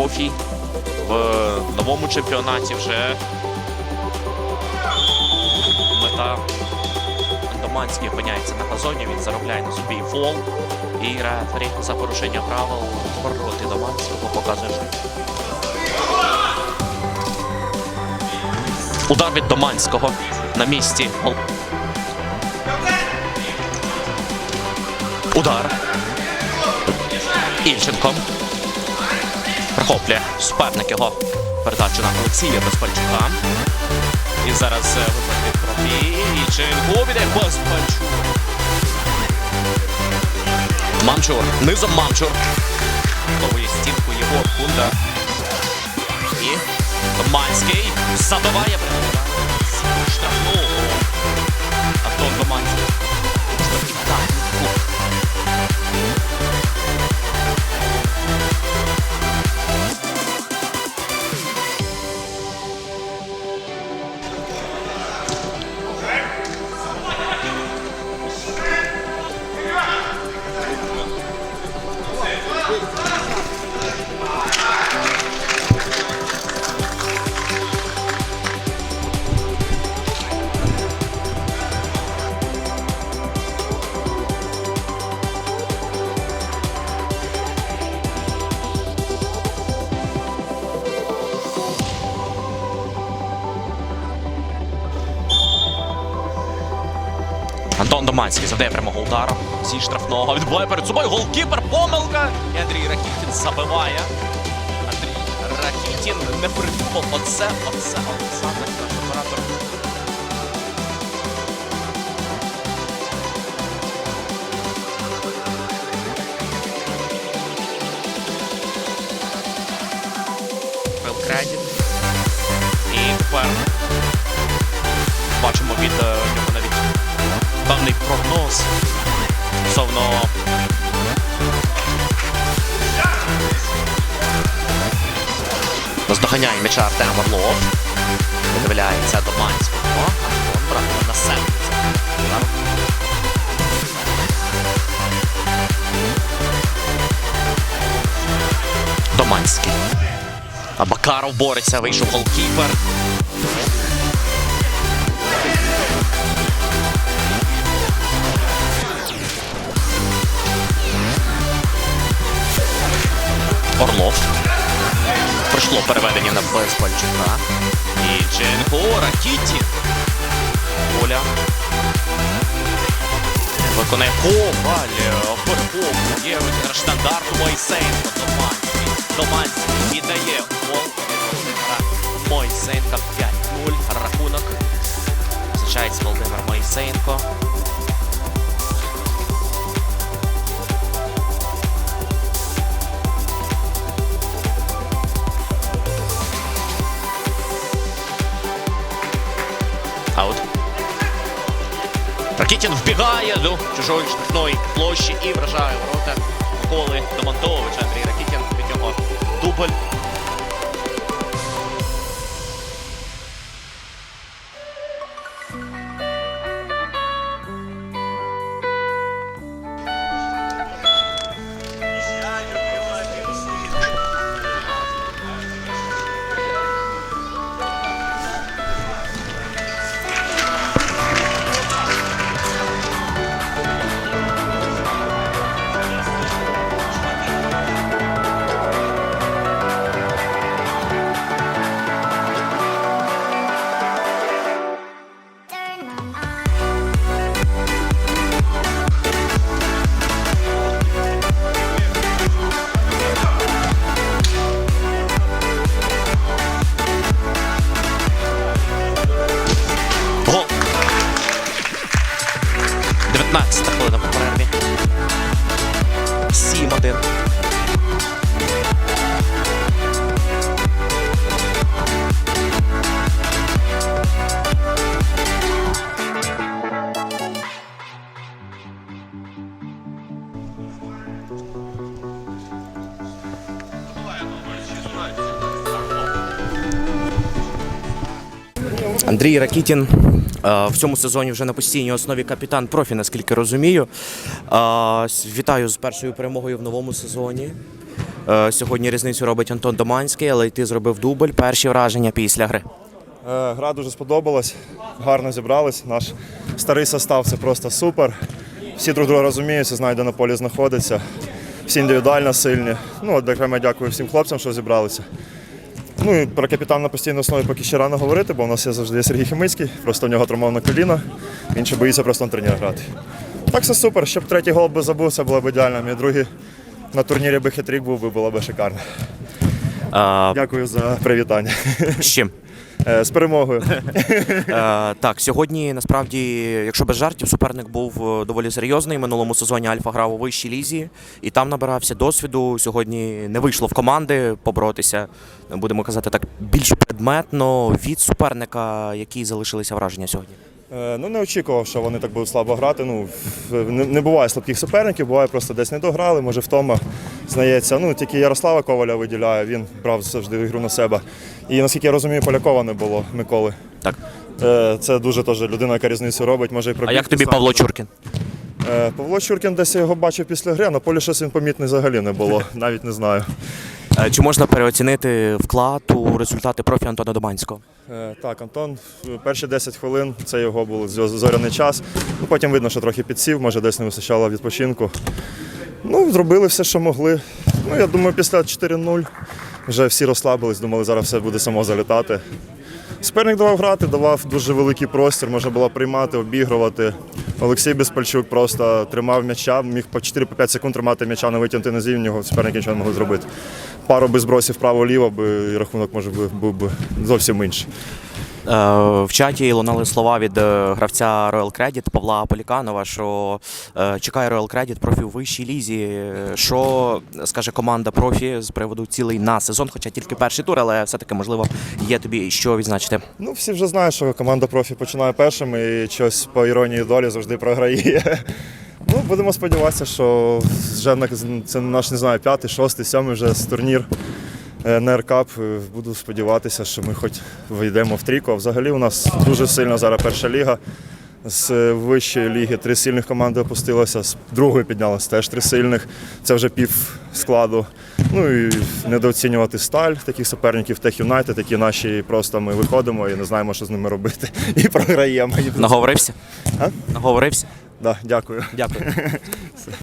трофій в новому чемпіонаті вже мета Андоманський опиняється на газоні, він заробляє на собі фол. І рефері за порушення правил проти Доманського показує. Удар від Доманського на місці. Удар. Ільченко. Прихоплює суперник його передачу на Олексія Безпальчука. І зараз е, виходить від трофі. Ільченко віде Безпальчук. Мамчур. Низом Мамчур. Готовує стінку його фунда. І Доманський забиває прямо штрафну. Антон Доманський. Штрафний Антон Доманський завдає прямого удару зі штрафного. Відбуває перед собою голкіпер. Помилка. І Андрій Ракітін забиває. Андрій Ракітін не придумав. Оце, оце, Олександр, певний прогноз стосовно Наздоганяє м'яча Артем Орлов. Видивляється до Манського. Антон на себе. Доманський. Бакаров бореться, вийшов голкіпер. Орлов. Пройшло переведення на Безпальчука. І Ченко Ракіті. Оля. Виконає Коваль. Перехоплює від штандарту Мойсейнко. Доманський. Доманський віддає гол Мойсейнка 5-0. Рахунок. Зустрічається Володимир Мойсейнко. Ракітін вбігає до чужої штрафної площі і вражає ворота Миколи Домонтовича. Андрій Ракітін від нього дубль. まあつったもこれ Андрій Ракітін е, в цьому сезоні вже на постійній основі капітан профі, наскільки розумію. Е, Вітаю з першою перемогою в новому сезоні. Е, Сьогодні різницю робить Антон Доманський, але й ти зробив дубль. Перші враження після гри. Гра дуже сподобалась, гарно зібрались. Наш старий состав це просто супер. Всі друг друга розуміються, знають, де на полі знаходиться. Всі індивідуально сильні. Ну, окремо дякую всім хлопцям, що зібралися. Ну і про капітан на постійній основі поки ще рано говорити, бо у нас є завжди Сергій Хімицький, просто в нього травмоване коліно. Він ще боїться просто на турнір грати. Так все супер. Щоб третій гол би забув, це було б ідеально. Мій другий на турнірі би хитрик був би, було б шикарно. А... Дякую за привітання. З чим? Е, З перемогою. Е, так, сьогодні насправді, якщо без жартів, суперник був е, доволі серйозний. Минулому сезоні Альфа грав у вищій лізі і там набирався досвіду. Сьогодні не вийшло в команди поборотися, будемо казати так, більш предметно від суперника, які залишилися враження сьогодні. Е, Ну, не очікував, що вони так будуть слабо грати. Ну, не, не буває слабких суперників, буває просто десь не дограли, може втома знається. Ну, тільки Ярослава Коваля виділяє, він брав завжди ігру на себе. І наскільки я розумію, Полякова не було Миколи. Так. Е, Це дуже теж людина, яка різницю робить, може і А як тобі. Павло Чуркін? Е, Павло Чуркін десь я його бачив після гри, а на полі щось він помітний взагалі не було, навіть не знаю. Е, Чи можна переоцінити вклад у результати профі Антона Доманського? Е, Так, Антон, перші 10 хвилин це його був зоряний час. Ну, потім видно, що трохи підсів, може десь не вистачало відпочинку. Ну, зробили все, що могли. Ну, я думаю, після 4-0 вже всі розслабились, думали, зараз все буде само залітати. Суперник давав грати, давав дуже великий простір, можна було приймати, обігрувати. Олексій Безпальчук просто тримав м'яча, міг по 4-5 секунд тримати м'яча, не витягнути на зі, в нього суперники нічого не могли зробити. Пару би збросів вправо-ліво, би і рахунок може був би зовсім інший. Е, В чаті лунали слова від е, гравця Royal Credit Павла Поліканова, що е, чекає Royal Credit профі у вищій лізі. Що скаже команда профі з приводу цілий на сезон, хоча тільки перший тур, але все-таки можливо є тобі що відзначити. Ну, всі вже знають, що команда профі починає першим і щось по іронії долі завжди програє. Ну, будемо сподіватися, що вже це наш не знаю, п'ятий, шостий, сьомий вже з турнір е, НРКАП. Е, Буду сподіватися, що ми хоч вийдемо в трійку. А взагалі у нас дуже сильна зараз перша ліга. З е, вищої ліги три сильних команди опустилося, з другої піднялося теж три сильних. Це вже пів складу. Ну і недооцінювати сталь таких суперників, Тех Юнайтед, які наші просто ми виходимо і не знаємо, що з ними робити. І програємо. Наговорився? А? Наговорився? Да, дякую. Дякую.